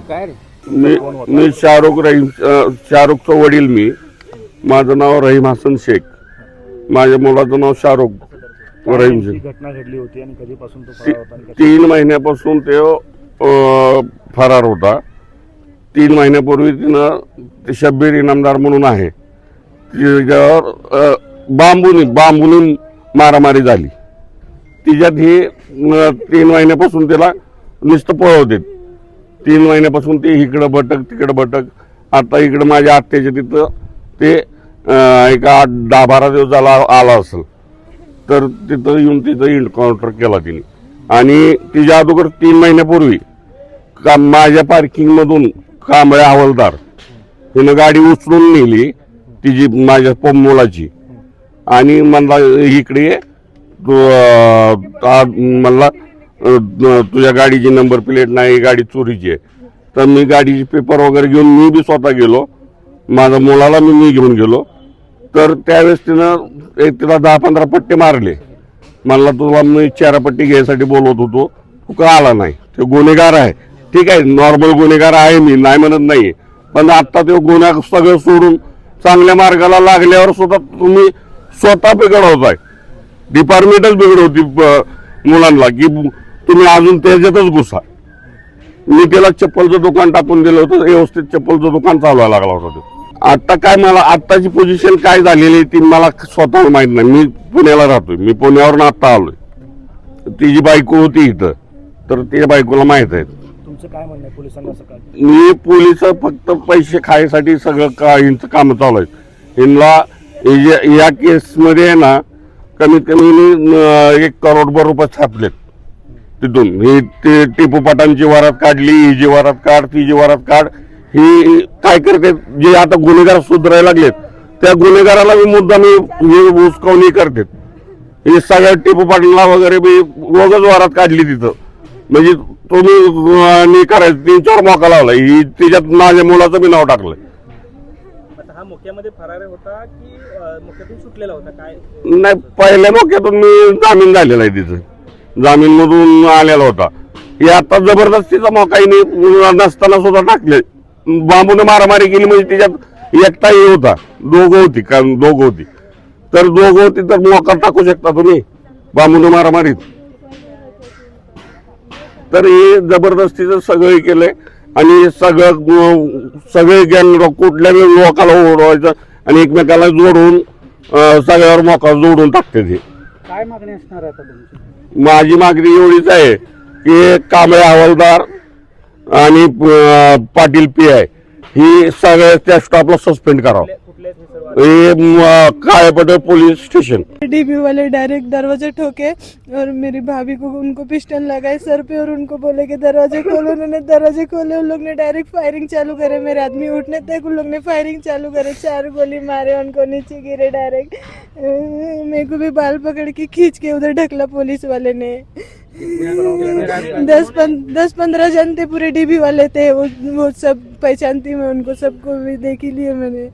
काय रे? मी मी शाहरुख रहीम शाहरुखचा वडील मी. माझं नाव रहीम हसन शेख. माझ्या मुलाचं नाव शाहरुख रहीम ही शेख घटना घडली होती आणि कधीपासून तो ती- फरार होता आणि कशा- तीन महिन्यापासून ते अ, फरार होता. तीन महिन्यापूर्वी तिनं ते शब्बीर इनामदार म्हणून आहे. तिच्यावर अ, बांबूनी बांबूनी मारामारी झाली. तिच्यात ही अ, तीन महिन्यापासून तिला नुसतं पळवते तीन महिन्यापासून ते इकडं भटक तिकडं भटक. आता इकडं माझ्या आत्याच्या तिथं ते एका आठ दहा बारा दिवस झाला आला असेल. तर तिथं येऊन तिथं इन्काउंटर केला तिने. आणि तिच्या अगोदर तीन महिन्यापूर्वी का माझ्या पार्किंगमधून कांबळे हवालदार तिनं गाडी उचलून नेली तिची माझ्या प- मुलाची. आणि म्हणला इकडे तू म्हणला तुझ्या गाडीची नंबर प्लेट नाही गाडी चोरीची आहे. तर मी गाडीचे पेपर वगैरे घेऊन मी बी स्वतः गेलो. माझ्या मुलाला मी मी घेऊन गेलो. तर त्यावेळेस तिनं एक तिला दहा पंधरा पट्टे मारले. म्हणला तुला मी चारापट्टी घ्यायसाठी बोलवत होतो. तू का आला नाही? ते गुन्हेगार आहे. ठीक आहे नॉर्मल गुन्हेगार आहे मी नाही म्हणत नाही पण आता ते गुन्हा सगळं सोडून चांगल्या मार्गाला लागल्यावर सुद्धा तुम्ही स्वतः बिघडवताय. डिपार्टमेंटच बिघडवती मुलांना की तुम्ही अजून त्याच्यातच घुसा. मी त्याला चप्पलचं दुकान टाकून दिलं होतं व्यवस्थित चप्पलचं दुकान चालवायला लागला होता तो. आता काय मला आत्ताची पोझिशन काय झालेली ती मला स्वतः माहीत नाही. मी पुण्याला राहतोय. मी पुण्यावरून आत्ता आलोय. तिची बायको होती इथं. तर तिच्या बायकोला माहीत आहे. काय म्हणणं पोलिसांनी मी पोलीस फक्त पैसे खायसाठी सगळं का यांचं काम चालू आहे यांना जे- या केसमध्ये आहे ना कमीत कमी एक करोडभर रुपये छापलेत. तिथून. ही ते टिपू पाटांची वरात काढली ही जी वरात काढ ती जी वरात काढ ही काय करते जे आता गुन्हेगार सुधारायला लागलेत त्या गुन्हेगाराला मी मुद्दा मी हे उचकावणी करते. हे सगळ्या टिपू पाटला वगैरे मी रोगच वरात काढली तिथं. म्हणजे तुम्ही करायचं तीन चार मोका लावला ही तिच्यात माझ्या मुलाचं मी नाव टाकलंय. आता हा मोक्यामध्ये फरार होता की मोक्यातून सुटलेला होता? काय? नाही पहिल्या मोक्यातून मी जामीन झालेला आहे तिथं. जामीन मधून आलेला होता. हे आता जबरदस्तीचा मोका नसताना सुद्धा टाकले. बांबूने मारामारी केली म्हणजे तिच्यात एकटा हे होता. दोघं होती का दोघं होती. तर दोघं होती तर मोका टाकू शकता तुम्ही बांबूने मारामारीत? तर हे जबरदस्तीचं सगळं हे केलंय. आणि सगळं सगळे गँग कुठल्याही लोकाला ओढवायचं आणि एकमेकाला जोडून सगळ्यावर मोका जोडून टाकते ते काय मागणी असणार आहे आता तुमची? माझी मागणी एवढीच आहे की कांबळे हवालदार आणि अं, पाटील पी आहे ही सगळ्या त्या स्टॉपला सस्पेंड करावं. काळेपटे पोलीस स्टेशन डीबी वाले डायरेक्ट दरवाजे ठोके और मेरी भाभी को उनको पिस्टन लगाए सर पे और उनको बोले कि दरवाजे खोलो उन्होंने दरवाजे खोले उन लोग ने डायरेक्ट फायरिंग चालू करे मेरे आदमी उठने तक उन लोग ने फायरिंग चालू करे चार गोली मारे उनको नीचे गिरे डायरेक्ट मेरे को भी बाल पकड़ के खींच के उधर ढकला पुलिस वाले ने। दस पन, दस पंद्रह जन थे पूरे डीबी वाले थे वो वो सब पहचानती मैं उनको सबको भी देख ही लिए मैंने।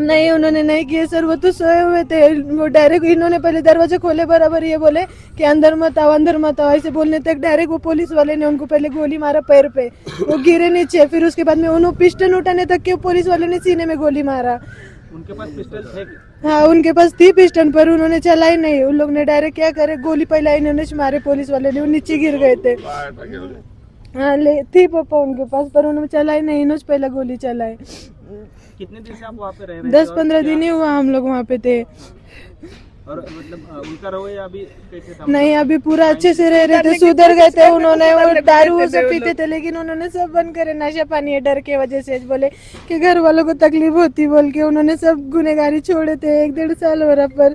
नहीं उन्होंने नहीं किए सर वो तो सोए हुए थे। वो डायरेक्ट इन्होंने पहले दरवाजे खोले बराबर ये बोले कि अंदर मत आओ अंदर मत आओ। ऐसे बोलने तक डायरेक्ट वो पुलिस वाले ने उनको पहले गोली मारा पैर पे। वो गिरे नीचे फिर उसके बाद में उन्होंने पिस्टन उठाने तक के पुलिस वाले ने सीने में गोली मारा। उनके पास पिस्टल थे हाँ उनके पास थी पिस्टन पर उन्होंने चलाई नहीं। उन लोग ने डायरेक्ट क्या करे गोली पहलाई इन्होंने मारे पुलिस वाले ने वो नीचे गिर गए थे। हाँ ले थी पापा उनके पास पर उन्होंने चलाई नहीं इन्होंने पहले गोली चलाई। कितने दिन से आप वहाँ पे रह रहे दस पंद्रह दिन ही हुआ हम लोग वहाँ पे थे। और मतलब उनका रवैया अभी कैसे था? नहीं अभी पूरा अच्छे से रह रहे थे सुधर गए थे उन्होंने वो दारू सब पीते थे लेकिन उन्होंने सब बंद करे नशा पानी है डर के वजह से बोले कि घर वालों को तकलीफ होती बोल के उन्होंने सब गुनेगारी छोड़े थे एक डेढ़ साल हो रहा पर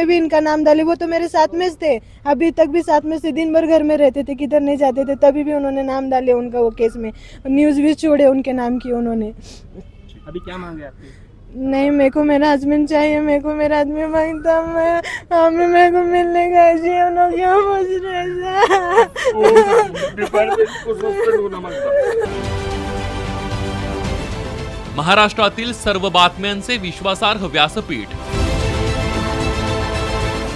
में भी इनका नाम डाले वो तो मेरे साथ में थे। अभी तक भी साथ में से दिन भर घर में रहते थे किधर नहीं जाते थे तभी भी उन्होंने नाम डाले उनका वो केस में। न्यूज़ भी छोड़े उनके नाम की उन्होंने। अभी क्या मांगे आपकी? नहीं मेरे को मेरा हस्बैंड चाहिए मेरे को मेरा आदमी माँगता मैं। हमें मेरे को मिलने का चाहिए उन लोग क्यों पूछ रहे महाराष्ट्रातील सर्व बातम्यांचे विश्वासार्ह व्यासपीठ